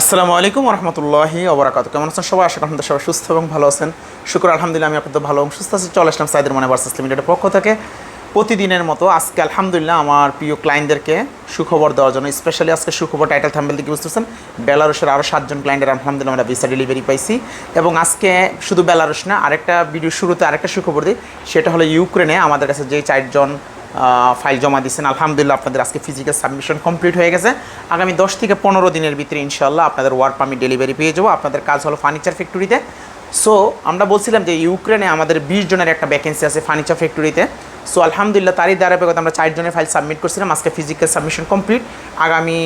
আসসালামু আলাইকুম রহমতুল্লাহি ওবরাকাত কেমন আছেন সবাই? আশা করি সবাই সুস্থ এবং ভালো আছেন। শুক্র আলহামদুলিল্লাহ, আমি আপনাদের ভালো এবং সুস্থ আছি। চলে আসলাম সাইদের মনে ভার্সেস লিমিটেডের পক্ষ থেকে। প্রতিদিনের মতো আজকে আলহামদুলিল্লাহ আমার প্রিয় ক্লায়েন্টদেরকে সুখবর দেওয়ার জন্য, স্পেশালি আজকে সুখবর টাইটেল থাম্বেল দিকে বুঝতেছেন বেলারুশের আরও সাতজন ক্লায়েন্টের আলহামদুলিল্লাহ আমরা ভিসা ডেলিভারি পাইছি। এবং আজকে শুধু বেলারুশ না, আরেকটা ভিডিও শুরুতে আরেকটা সুখবর দিই। সেটা হলো ইউক্রেনে আমাদের কাছে যে চারজন ফাইল জমা দিচ্ছেন আলহামদুলিল্লাহ আপনাদের আজকে ফিজিক্যাল সাবমিশন কমপ্লিট হয়ে গেছে। আগামী দশ থেকে পনেরো দিনের ভিতরে ইনশাল্লাহ আপনাদের ওয়ার্ক পারমিট ডেলিভারি পেয়ে যাব। আপনাদের কাজ হলো ফার্নিচার ফ্যাক্টরিতে সো আমরা বলছিলাম যে ইউক্রেনে আমাদের বিশ জনের একটা ভ্যাকেন্সি আছে ফার্নিচার ফ্যাক্টরিতে সো আলহামদুলিল্লাহ তারই ধারাবাহিকতা আমরা চারজনের ফাইল সাবমিট করছিলাম। আজকে ফিজিক্যাল সাবমিশন কমপ্লিট আগামী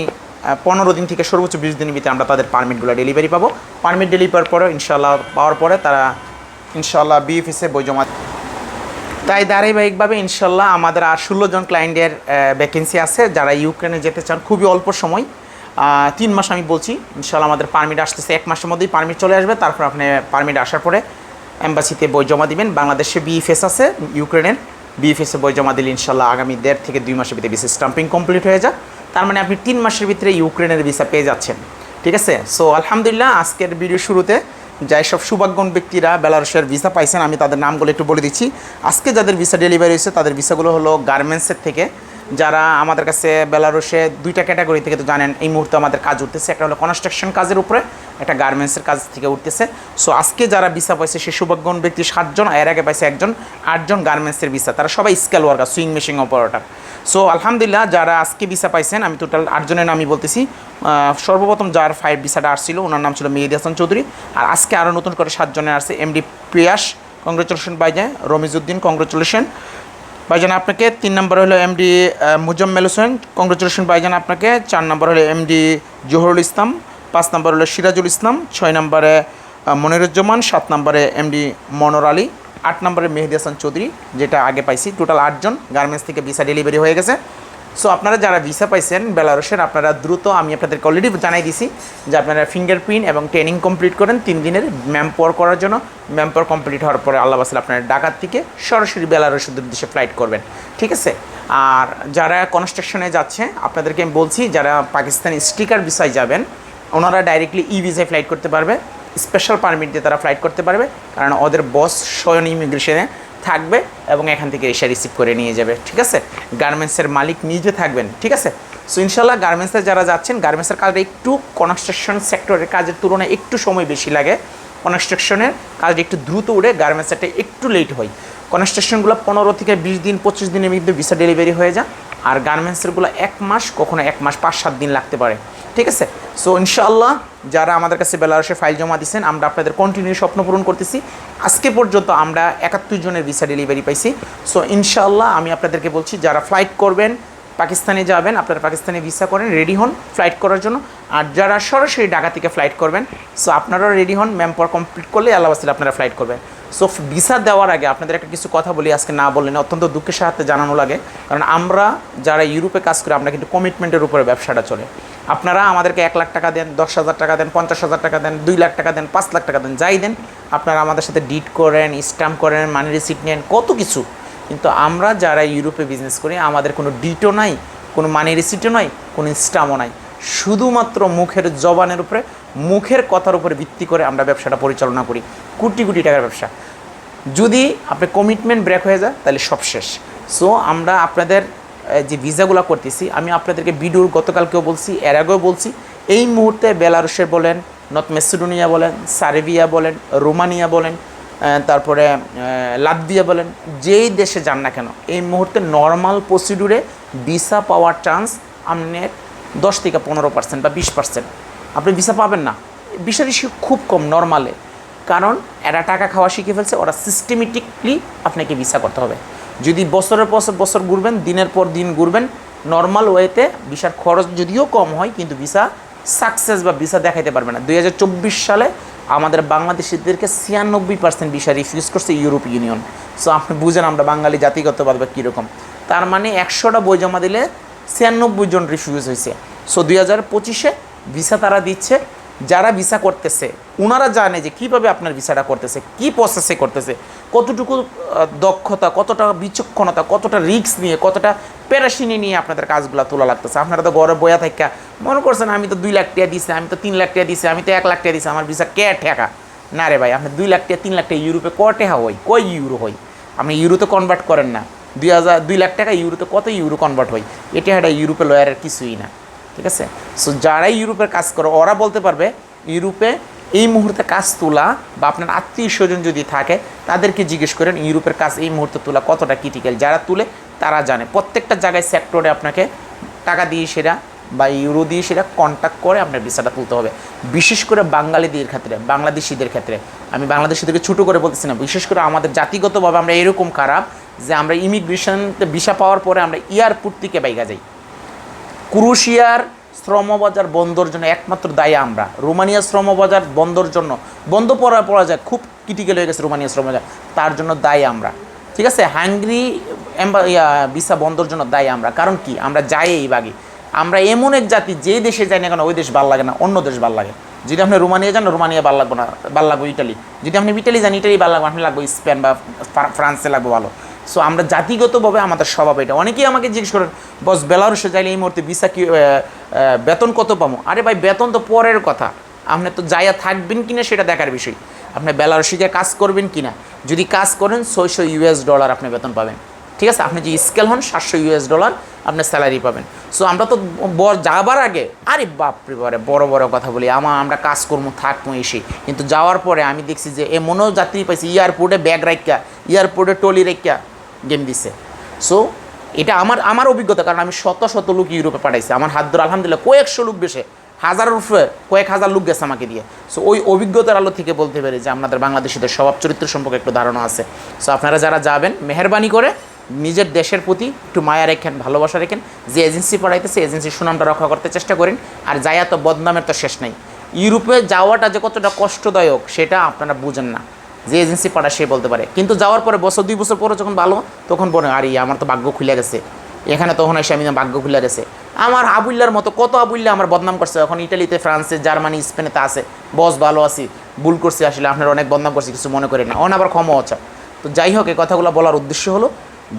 পনেরো দিন থেকে সর্বোচ্চ বিশ দিনের ভিতরে আমরা তাদের পারমিটগুলো ডেলিভারি পাবো। পারমিট ডেলিভার পরে ইনশাল্লাহ পাওয়ার পরে তারা ইনশাল্লাহ বিএফএসে বই জমা তাই ধারাবাহিকভাবে ইনশাল্লাহ আমাদের আর ষোলো জন ক্লায়েন্টের ভ্যাকেন্সি আছে। যারা ইউক্রেনে যেতে চান, খুবই অল্প সময় তিন মাস আমি বলছি। ইনশাল্লাহ আমাদের পারমিট আসতেছে, এক মাসের মধ্যেই পারমিট চলে আসবে। তারপর আপনি পারমিট আসার পরে এম্বাসিতে বই জমা দিবেন। বাংলাদেশে বিএফএস আছে, ইউক্রেনের। বিএফএসে বই জমা দিলে ইনশাল্লাহ আগামী দেড় থেকে দুই মাসের ভিতরে ভিসা স্টাম্পিং কমপ্লিট হয়ে যায় তার মানে আপনি তিন মাসের ভিতরে ইউক্রেনের ভিসা পেয়ে যাচ্ছেন। ঠিক আছে? সো আলহামদুলিল্লাহ, আজকের ভিডিও শুরুতে যাই সব সুভাগ্যন ব্যক্তিরা বেলারুশের ভিসা পাইছেন, আমি তাদের নামগুলো একটু বলে দিচ্ছি। আজকে যাদের ভিসা ডেলিভারি হয়েছে, তাদের ভিসাগুলো হলো গার্মেন্টসের থেকে। যারা আমাদের কাছে বেলারুশে দুইটা ক্যাটাগরি থেকে তো জানেন, এই মুহূর্তে আমাদের কাজ উঠতেছে। একটা হলো কনস্ট্রাকশন কাজের উপরে, একটা গার্মেন্টসের কাজ থেকে উঠতেছে। সো আজকে যারা ভিসা পাইছে, সে সৌভাগ্যবান ব্যক্তি সাতজন এর আগে পাইছে একজন, আটজন গার্মেন্টসের ভিসা তারা সবাই skill worker sewing machine operator so আলহামদুলিল্লাহ, যারা আজকে ভিসা পাইছেন, আমি টোটাল আটজনের নামই বলতেছি। সর্বপ্রথম যার ফাইভ ভিসাটা আসছিল, ওনার নাম ছিল মেহেদি হাসান চৌধুরী। আর আজকে আরও নতুন করে সাতজনের আসছে এমডি প্রিয়াস কংগ্রেচুলেশন বাইজান রমিজুদ্দিন কংগ্রেচুলেশন ভাইজান, আপনাকে তিন নম্বর হলো M D Muzammel Hossain. Congratulation ভাইজান আপনাকে। চার নম্বর হলো এম ডি জহরুল ইসলাম। পাঁচ নম্বর হলো সিরাজুল ইসলাম। ছয় নম্বরে মনিরুজ্জামান। সাত নম্বরে এমডি মনোর আলী। আট নম্বরে মেহেদি হাসান চৌধুরী, যেটা আগে পাইছি। টোটাল আটজন। গার্মেন্টস থেকে ভিসা ডেলিভারি হয়ে গেছে। সো আপনারা যারা ভিসা পাইছেন বেলারসের আপনারা দ্রুত আমি আপনাদেরকে অলরেডি জানাই দিছি যে আপনারা ফিঙ্গারপ্রিন্ট এবং ট্রেনিং কমপ্লিট করেন তিন দিনের ম্যাম করার জন্য। ম্যাম কমপ্লিট হওয়ার পরে আল্লাহ বাসলে আপনারা ঢাকার থেকে সরাসরি বেলারসের উদ্দেশ্যে ফ্লাইট করবেন। ঠিক আছে? আর যারা কনস্ট্রাকশনে যাচ্ছে, আপনাদেরকে আমি বলছি, যারা পাকিস্তানি স্টিকার ভিসায় যাবেন, ওনারা ডাইরেক্টলি ই ভিসায় ফ্লাইট করতে পারবে। স্পেশাল পারমিট দিয়ে তারা ফ্লাইট করতে পারবে। কারণ ওদের বস স্বয়ং ইমিগ্রেশনে থাকবে এবং এখান থেকে এসে রিসিভ করে নিয়ে যাবে, ঠিক আছে? গার্মেন্টসের মালিক নিজে থাকবেন, ঠিক আছে? সো ইনশাল্লাহ গার্মেন্টসে যারা যাচ্ছেন গার্মেন্টসের কাজটা একটু কনস্ট্রাকশন সেক্টরের কাজের তুলনায় একটু সময় বেশি লাগে। কনস্ট্রাকশনের কাজটা একটু দ্রুত উড়ে গার্মেন্টসেরটা একটু লেট হয়। কনস্ট্রাকশনগুলো পনেরো থেকে বিশ দিন, পঁচিশ দিনের মধ্যে ভিসা ডেলিভারি হয়ে যায়। আর গার্মেন্টসেরগুলো এক মাস, কখনো এক মাস, পাঁচ, সাত দিন লাগতে পারে। ঠিক আছে? সো ইনশাআল্লাহ যারা আমাদের কাছে বেলারসে ফাইল জমা দিচ্ছেন আমরা আপনাদের কন্টিনিউ স্বপ্ন পূরণ করতেছি। আজকে পর্যন্ত আমরা একাত্তর জনের ভিসা ডেলিভারি পাইছি। সো ইনশাআল্লাহ আমি আপনাদেরকে বলছি, যারা ফ্লাইট করবেন, পাকিস্তানে যাবেন, আপনারা পাকিস্তানে ভিসা করেন রেডি হন ফ্লাইট করার জন্য। আর যারা সরাসরি ঢাকা থেকে ফ্লাইট করবেন সো আপনারাও রেডি হন ম্যাম পর কমপ্লিট করলে আল্লাহ আপনারা ফ্লাইট করবেন। সো ভিসা দেওয়ার আগে আপনাদের একটা কিছু কথা বলি, আজকে না বললেন অত্যন্ত দুঃখের সাথে জানানো লাগে। কারণ আমরা যারা ইউরোপে কাজ করি, আমরা কিন্তু কমিটমেন্টের উপরে ব্যবসাটা চলে। আপনারা আমাদেরকে এক লাখ টাকা দেন, দশ হাজার টাকা দেন, পঞ্চাশ হাজার টাকা দেন, দুই লাখ টাকা দেন, পাঁচ লাখ টাকা দেন, যাই দেন, আপনারা আমাদের সাথে ডিট করেন স্ট্যাম্প করেন মানি রিসিপ্ট নেন, কত কিছু। কিন্তু আমরা যারা ইউরোপে বিজনেস করি, আমাদের কোনো ডিটও নাই, কোনো মানি রিসিপ্টও নাই, কোনো স্টামও নাই। শুধুমাত্র মুখের জবানের উপরে, মুখের কথার উপরে ভিত্তি করে আমরা ব্যবসাটা পরিচালনা করি। কোটি কোটি টাকার ব্যবসা। যদি আপনি কমিটমেন্ট ব্রেক হয়ে যায়, তাহলে সব শেষ। সো আমরা আপনাদের যে ভিসাগুলো করতেছি, আমি আপনাদেরকে ভিডিওর গতকালকেও বলছি, এর আগেও বলছি, এই মুহূর্তে বেলারুশের বলেন, নর্থ মেসিডোনিয়া বলেন, সার্বিয়া বলেন, রোমানিয়া বলেন তারপরে লাতভিয়া বলেন, যেই দেশে যান না কেন, এই মুহূর্তে নর্মাল প্রসিডিউরে ভিসা পাওয়ার চান্স আপনার দশ থেকে পনেরো পার্সেন্ট বা বিশ পার্সেন্ট আপনি ভিসা পাবেন না। ভিসার ইস্যু খুব কম নর্মালে কারণ এরা টাকা খাওয়া শিখে ফেলছে, ওরা সিস্টেমেটিকলি আপনাকে ভিসা করতে হবে। যদি বছরের পর বছর ঘুরবেন, দিনের পর দিন ঘুরবেন নর্মাল ওয়েতে ভিসার খরচ যদিও কম হয়, কিন্তু ভিসা সাকসেস বা ভিসা দেখাইতে পারবে না। দুই হাজার চব্বিশ সালে আমাদের বাংলাদেশিদেরকে ছিয়ানব্বই পার্সেন্ট ভিসা রিফিউজ করছে ইউরোপ ইউনিয়ন সো আপনি বুঝেন আমরা বাঙালি জাতিগতভাবে কীরকম। তার মানে একশোটা বই জমা দিলে ছিয়ানব্বই জন রিফিউজ হয়েছে। সো দুই হাজার পঁচিশে ভিসা তারা দিচ্ছে। যারা ভিসা করতেছে ওনারা জানে যে কীভাবে আপনার ভিসাটা করতেছে, কি প্রসেসে করতেছে, কতটুকু দক্ষতা, কতটা বিচক্ষণতা, কতটা রিস্ক নিয়ে, কতটা প্যারাসিনি নিয়ে আপনাদের কাজগুলো তোলা লাগতেছে। আপনারা তো ঘরে বয়া থাকা মনে করছেন আমি তো দুই লাখ টাকা দিছি, আমি তো তিন লাখ টাকা দিছি, আমি তো এক লাখ টাকা দিছি, আমার ভিসা কে ঠেকা? না রে ভাই, আপনি দুই লাখ টাকা, তিন লাখ টাকা ইউরোপে ক টেহা হই কয় ইউরো হই? আপনি ইউরোতে কনভার্ট করেন না। দুই হাজার দুই লাখ টাকা ইউরোতে কত ইউরো কনভার্ট হয়? এটা একটা ইউরোপে লয়ারের কিছুই না, ঠিক আছে? সো যারাই ইউরোপের কাজ করে, ওরা বলতে পারবে, ইউরোপে এই মুহূর্তে কাজ তোলা বা আপনার আত্মীয় স্বজন যদি থাকে, তাদেরকে জিজ্ঞেস করেন, ইউরোপের কাজ এই মুহূর্তে তোলা কতটা ক্রিটিক্যাল যারা তুলে, তারা জানে। প্রত্যেকটা জায়গায় সেক্টরে আপনাকে টাকা দিয়ে সেটা বা ইউরো দিয়ে সেটা কন্ট্যাক্ট করে আপনার ভিসাটা তুলতে হবে। বিশেষ করে বাঙালিদের ক্ষেত্রে, বাংলাদেশিদের ক্ষেত্রে। আমি বাংলাদেশিদেরকে ছোটো করে বলতেছি না, বিশেষ করে আমাদের জাতিগতভাবে আমরা এরকম খারাপ যে আমরা ইমিগ্রেশনতে ভিসা পাওয়ার পরে আমরা এয়ারপোর্ট থেকে বাইকা যাই। ক্রুশিয়ার শ্রমবাজার বন্ধর জন্য একমাত্র দায়ী আমরা। রোমানিয়া শ্রমবাজার বন্ধর জন্য। বন্ধ পড়া পড়া যায়, খুব ক্রিটিক্যাল হয়ে গেছে রোমানিয়া শ্রমবাজার। তার জন্য দায়ী আমরা। ঠিক আছে? হাঙ্গরি ভিসা বন্ধর জন্য দায়ী আমরা। কারণ কি? আমরা যাই এই বাগে। আমরা এমন এক জাতি, যে দেশে যাই না কেন, ওই দেশ ভালো লাগে না, অন্য দেশ ভালো লাগে। যদি আপনি রোমানিয়া যান, রোমানিয়া ভালো লাগবে না, ভালো লাগবে ইটালি। যদি আপনি ইটালি যান, ইটালি ভালো লাগবে আপনি লাগবো স্পেন বা ফ্রান্সে লাগবো ভালো। সো আমরা জাতিগতভাবে আমাদের স্বভাব এটা। অনেকেই আমাকে জিজ্ঞেস করেন, বস বেলারুসে যাইলে এই মুহূর্তে ভিসা কি বেতন কত পাবো? আরে ভাই, বেতন তো পরের কথা। আপনি তো যাইয়া থাকবেন কিনা সেটা দেখার বিষয়। আপনি বেলারুসে গিয়ে কাজ করবেন কিনা? যদি কাজ করেন, ছয়শো ইউএস ডলার আপনি বেতন পাবেন। ঠিক আছে? আপনি যে স্কেল হন, সাতশো ইউএস ডলার আপনি স্যালারি পাবেন। সো আমরা তো যাবার আগে, আরে বাপরে বারে, বড় বড় কথা বলি আমার আমরা কাজ করব, থাকব এসে। কিন্তু যাওয়ার পরে আমি দেখছি যে এমনও যাত্রী পাইছি, এয়ারপোর্টে ব্যাগ রাখা এয়ারপোর্টে টলি রেখা গেম দিছে। সো এটা আমার আমার অভিজ্ঞতা, কারণ আমি শত শত লোক ইউরোপে পাঠাইছি। আমার হাত ধরে আলহামদুলিল্লাহ কয়েকশো লোক বেশে হাজার উপরে কয়েক হাজার লোক গেছে আমাকে দিয়ে। সো ওই অভিজ্ঞতার আলো থেকে বলতে পারি যে আপনাদের বাংলাদেশিদের স্বভাব চরিত্র সম্পর্কে একটু ধারণা আছে। সো আপনারা যারা যাবেন, মেহরবানি করে নিজের দেশের প্রতি একটু মায়া রেখেন, ভালোবাসা রেখেন। যে এজেন্সি পড়াইতেছে এজেন্সির সুনামটা রক্ষা করতে চেষ্টা করেন। আর যাইয়া তো বদনামের তো শেষ নেই। ইউরোপে যাওয়াটা যে কতটা কষ্টদায়ক, সেটা আপনারা বুঝেন না। যে এজেন্সি পাঠায় সে বলতে পারে। কিন্তু যাওয়ার পরে বছর, দুই বছর পরে যখন ভালো তখন বলে, আরে, আমার তো ভাগ্য খুলে গেছে। এখানে তখন এসে আমি ভাগ্য খুলে গেছে। আমার আবুল্লার মতো, কত আবুল্লা আমার বদনাম করছে। এখন ইটালিতে ফ্রান্সে, জার্মানি স্পেনে তা আছে। বস ভালো আছি, ভুল করছি আসলে, আপনার অনেক বদনাম করছি, কিছু মনে করেন না। অন আবার ক্ষমা হচ্ছে। তো যাই হোক, এই কথাগুলো বলার উদ্দেশ্য হলো,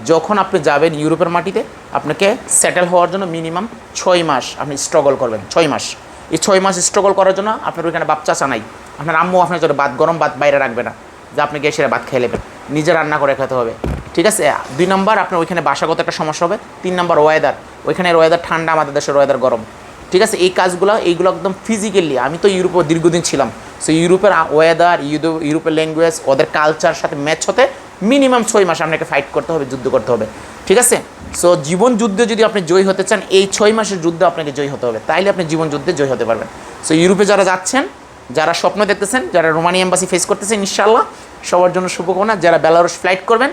যখন আপনি যাবেন ইউরোপের মাটিতে, আপনাকে সেটেল হওয়ার জন্য মিনিমাম ছয় মাস আপনি স্ট্রাগল করবেন, ছয় মাস। এই ছয় মাস স্ট্রাগল করার জন্য আপনার ওইখানে বাপ চাচা নাই। আপনার আম্মু আপনার জন্য ভাত গরম ভাত বাইরে রাখবে না। যে আপনি গিয়ে সেটা ভাত খেয়ে নেবেন। নিজে রান্না করে খেতে হবে। ঠিক আছে? দুই নম্বর, আপনার ওইখানে বাসাগত একটা সমস্যা হবে। তিন নম্বর ওয়েদার ওইখানের ওয়েদার ঠান্ডা, আমাদের দেশের ওয়েদার গরম। ঠিক আছে? এই কাজগুলো, এইগুলো একদম ফিজিক্যালি আমি তো ইউরোপে দীর্ঘদিন ছিলাম। সো ইউরোপের ওয়েদার ইউরোপের ল্যাঙ্গুয়েজ ওদের কালচার সাথে ম্যাচ হতে মিনিমাম ছয় মাস আপনাকে ফাইট করতে হবে, যুদ্ধ করতে হবে। ঠিক আছে? সো জীবন যুদ্ধে যদি আপনি জয়ী হতে চান, এই ছয় মাসের যুদ্ধে আপনাকে জয়ী হতে হবে। তাইলে আপনি জীবন যুদ্ধে জয়ী হতে পারবেন। সো ইউরোপে যারা যাচ্ছেন যারা স্বপ্ন দেখতেছেন, যারা রোমানি এম্বাসি ফেস করতেছেন ইনশাল্লাহ সবার জন্য শুভকামনা। যারা বেলারুস ফ্লাইট করবেন,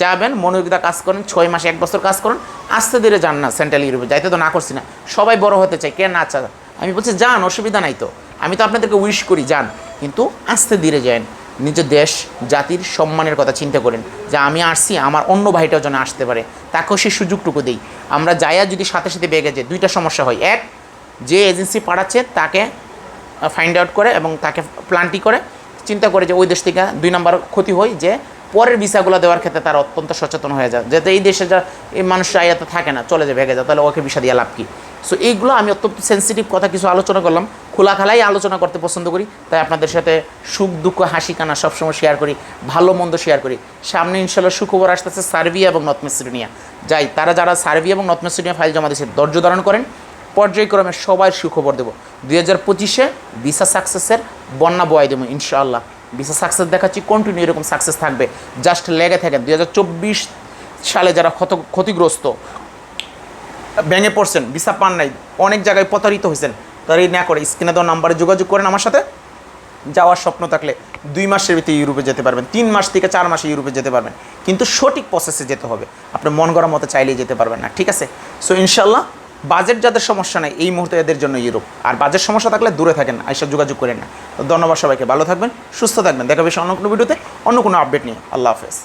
যাবেন, মনোযোগিতা কাজ করেন, ছয় মাসে, এক বছর কাজ করুন, আস্তে ধীরে যান না সেন্ট্রাল ইউরোপে যাইতে তো না করছি না। সবাই বড় হতে চায়, কে না চা আমি বলছি, যান, অসুবিধা নাই তো। আমি তো আপনাদেরকে উইশ করি, যান। কিন্তু আস্তে ধীরে যান নিজের দেশ, জাতির সম্মানের কথা চিন্তা করেন, যে আমি আসছি, আমার অন্য ভাইটাও যেন আসতে পারে। তাকেও সেই সুযোগটুকু দিই। আমরা যাইয়া যদি সাথে সাথে বেগে যাই, দুইটা সমস্যা হয়। এক, যে এজেন্সি পাঠাচ্ছে, তাকে ফাইন্ড আউট করে এবং তাকে প্ল্যানটি করে। চিন্তা করে যে ওই দেশ থেকে দুই নম্বর ক্ষতি হয় যে পরের ভিসাগুলো দেওয়ার ক্ষেত্রে তারা অত্যন্ত সচেতন হয়ে যায়। যাতে এই দেশে যা এই মানুষ আয়াতে থাকে না, চলে যায়, ভেগে যায়, তাহলে ওকে ভিসা দিয়ে লাভ কি? সো এইগুলো আমি অত্যন্ত সেন্সিটিভ কথা কিছু আলোচনা করলাম। খোলাখালাই আলোচনা করতে পছন্দ করি, তাই আপনাদের সাথে সুখ, দুঃখ, হাসি কানা সবসময় শেয়ার করি, ভালো, মন্দ শেয়ার করি। সামনে ইনশাল্লাহ সুখবর আসতেছে সার্বিয়া এবং নর্থ মেসিডোনিয়া। যাই, তারা যারা সার্বিয়া এবং নর্থ মেসিডোনিয়া ফাইল জমা দিয়েছে, ধৈর্য ধারণ করেন। পর্যায়ক্রমে সবাই সুখবর দেবো। দুই হাজার পঁচিশে ভিসা সাকসেসের বন্যা বয় দেবো, ইনশাআল্লাহ। ভিসা সাকসেস দেখাচ্ছি কন্টিনিউ এরকম সাকসেস থাকবে। জাস্ট লেগে থাকেন দুই হাজার চব্বিশ সালে যারা ক্ষত, ক্ষতিগ্রস্ত, ভেঙে পড়ছেন ভিসা পান নাই, অনেক জায়গায় প্রতারিত হয়েছেন, তারা এই না করে স্ক্রিনে দেওয়া নাম্বারে যোগাযোগ করেন আমার সাথে। যাওয়ার স্বপ্ন থাকলে দুই মাসের ভিতরে ইউরোপে যেতে পারবেন, তিন মাস থেকে চার মাসে ইউরোপে যেতে পারবেন। কিন্তু সঠিক প্রসেসে যেতে হবে। আপনি মন গড়ার মতো চাইলেই যেতে পারবেন না, ঠিক আছে? সো ইনশাল্লাহ বাজেট যাদের সমস্যা নেই, এই মুহূর্তে এদের জন্য ইউরোপ। আর বাজেট সমস্যা থাকলে দূরে থাকেন এইসব যোগাযোগ করেন না। তো ধন্যবাদ সবাইকে, ভালো থাকবেন, সুস্থ থাকবেন। দেখা বেশি অন্য কোনো ভিডিওতে, অন্য কোনো আপডেট নিয়ে। আল্লাহ হাফেজ।